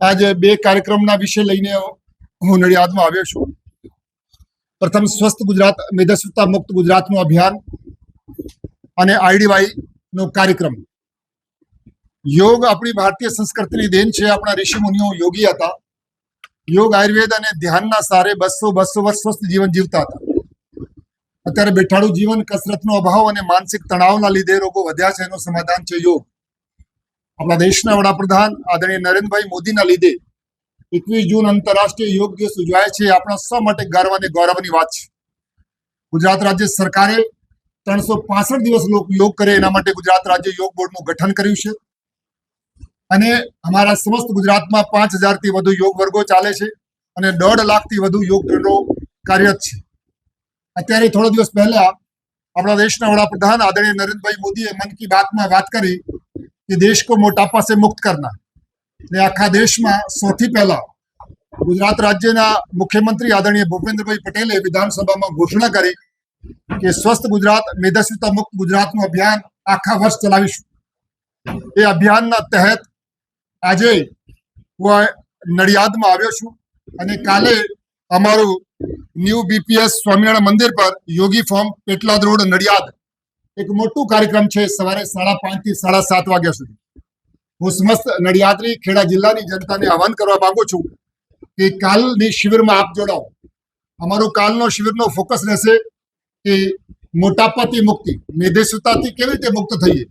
આજે બે કાર્યક્રમના વિષય લઈને હું નડિયાદમાં આવ્યો છું. પ્રથમ સ્વસ્થ ગુજરાત મેધસ્વતા મુક્ત ગુજરાતનું અભિયાન અને આઈડીવાઈ નો કાર્યક્રમ. યોગ આપણી ભારતીય સંસ્કૃતિની દેન છે. આપણા ઋષિ મુનિઓ યોગી હતા. યોગ આયુર્વેદ અને ધ્યાનના સારે બસો બસો વર્ષ સ્વસ્થ જીવન જીવતા હતા. અત્યારે બેઠાડું જીવન, કસરતનો અભાવ અને માનસિક તણાવના લીધે રોગો વધ્યા છે. એનું સમાધાન છે યોગ. આપણા દેશના વડાપ્રધાન આદરણીય નરેન્દ્રભાઈ મોદીના લીધે એકવીસ જૂન આંતરરાષ્ટ્રીય યોગ દિવસ ઉજવાય છે. આપણા સૌ માટે ગર્વ અને ગૌરવની વાત છે. ગુજરાત રાજ્ય સરકારે ત્રણસો પાસઠ દિવસ યોગ કરે એના માટે ગુજરાત રાજ્ય યોગ બોર્ડનું ગઠન કર્યું છે. અને અમારા સમસ્ત ગુજરાતમાં પાંચ હજારથી વધુ યોગ વર્ગો ચાલે છે અને દોઢ લાખથી વધુ યોગ કેન્દ્રો કાર્યરત છે. અત્યારે થોડા દિવસ પહેલા આપણા દેશના વડાપ્રધાન આદરણીય નરેન્દ્રભાઈ મોદીએ મન કી બાતમાં વાત કરી કે દેશ કો મોટાપા સે મુક્ત કરના ને આખા દેશમાં સૌથી પહેલા ગુજરાત રાજ્યના મુખ્યમંત્રી આદરણીય ભૂપેન્દ્રભાઈ પટેલે વિધાનસભામાં ઘોષણા કરી કે સ્વસ્થ ગુજરાત મેદસ્વીતા મુક્ત ગુજરાતનું અભિયાન આખા વર્ષ ચલાવીશું એ અભિયાનના તહેત આજે હું નડિયાદમાં આવ્યો છું અને કાલે અમારું ન્યૂ બીપીએસ સ્વામિનારાયણ મંદિર પર યોગી ફોર્મ પેટલાદ રોડ નડિયાદ એક મોટું કાર્યક્રમ છે સવારે સાડા પાંચથી સાડા સાત વાગ્યા સુધી. હું સમસ્ત નડિયાદની, ખેડા જિલ્લાની જનતાને આહવાન કરવા માંગુ છું કે કાલની શિબિરમાં આપ જોડાઓ. અમારો કાલનો શિબિરનો ફોકસ રહેશે કે મોટાપાથી મુક્તિ મેદેસ્વીતાથી કેવી રીતે મુક્ત થઈએ?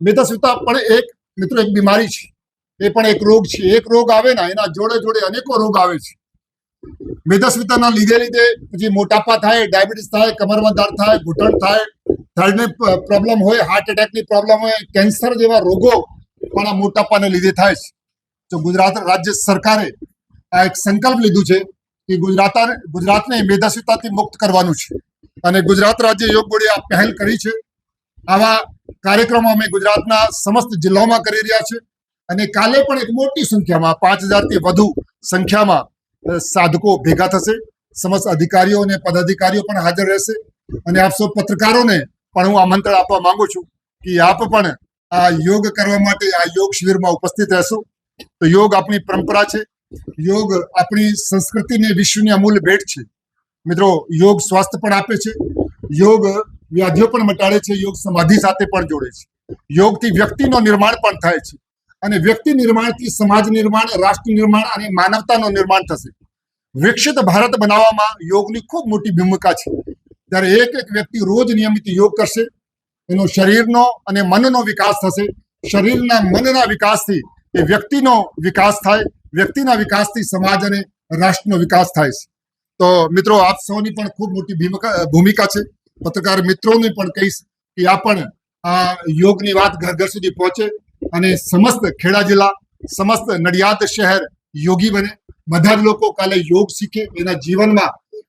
મેદસ્વીતા પણ એક, મિત્રો, એક બીમારી છે. એ પણ એક રોગ છે. એક રોગ આવે ને, એના જોડે જોડે અનેકો રોગ આવે છે. મેદસ્વીતાના લીધે લીધે પછી મોટાપા થાય, ડાયાબિટીસ થાય કમરમાં દર્દ થાય, ઘૂંટણ થાય થર્ડની પ્રોબ્લેમ હોય હાર્ટ એટેકની પ્રોબ્લેમ હોય કેન્સર જેવા રોગો પણ આ મોટાપાને લીધે થાય છે. તો ગુજરાત રાજ્ય સરકારે આ એક સંકલ્પ લીધું છે કે ગુજરાત ગુજરાતને મેધાસ્વીતાથી મુક્ત કરવાનું છે. અને ગુજરાત રાજ્ય યોગ બોર્ડે આ પહેલ કરી છે. આવા કાર્યક્રમો અમે ગુજરાતના સમસ્ત જિલ્લાઓમાં કરી રહ્યા છે. અને કાલે પણ એક મોટી સંખ્યામાં, પાંચ હજારથી વધુ સંખ્યામાં સાધકો ભેગા થશે. સમસ્ત અધિકારીઓ અને પદાધિકારીઓ પણ હાજર રહેશે. અને આપ પત્રકારોને પણ હું આમંત્રણ આપવા માંગુ છું કે આપ પણ આ યોગ કરવા માટે આ યોગ શિબિરમાં ઉપસ્થિત રહેશો. તો યોગ આપણી પરંપરા છે. યોગ આપણી સંસ્કૃતિને વિશ્વની અમૂલ્ય ભેટ છે. મિત્રો, યોગ સ્વાસ્થ્ય પણ આપે છે. યોગ વ્યાધિઓ પણ મટાડે છે. યોગ સમાધિ સાથે પણ જોડે છે. યોગથી વ્યક્તિનો નિર્માણ પણ થાય છે. અને વ્યક્તિ નિર્માણથી સમાજ નિર્માણ, રાષ્ટ્ર નિર્માણ અને માનવતાનું નિર્માણ થશે. વિકસિત ભારત બનાવવામાં યોગની ખૂબ મોટી ભૂમિકા છે. ત્યારે એક એક વ્યક્તિ રોજ નિયમિત યોગ કરશે, એનો શરીરનો અને મનનો વિકાસ થશે. શરીરના મનના વિકાસથી એ વ્યક્તિનો વિકાસ થાય, વ્યક્તિના વિકાસથી સમાજ અને રાષ્ટ્રનો વિકાસ થાય છે. તો મિત્રો, આપ સૌની પણ ખૂબ મોટી ભૂમિકા છે. પત્રકાર મિત્રોને પણ કહીશ કે આ પણ આ યોગની વાત ઘર ઘર સુધી પહોંચે અને સમસ્ત ખેડા જિલ્લા, સમસ્ત નડિયાદ શહેર યોગી બને. બધા જ લોકો કાલે યોગ શીખે, એના જીવનમાં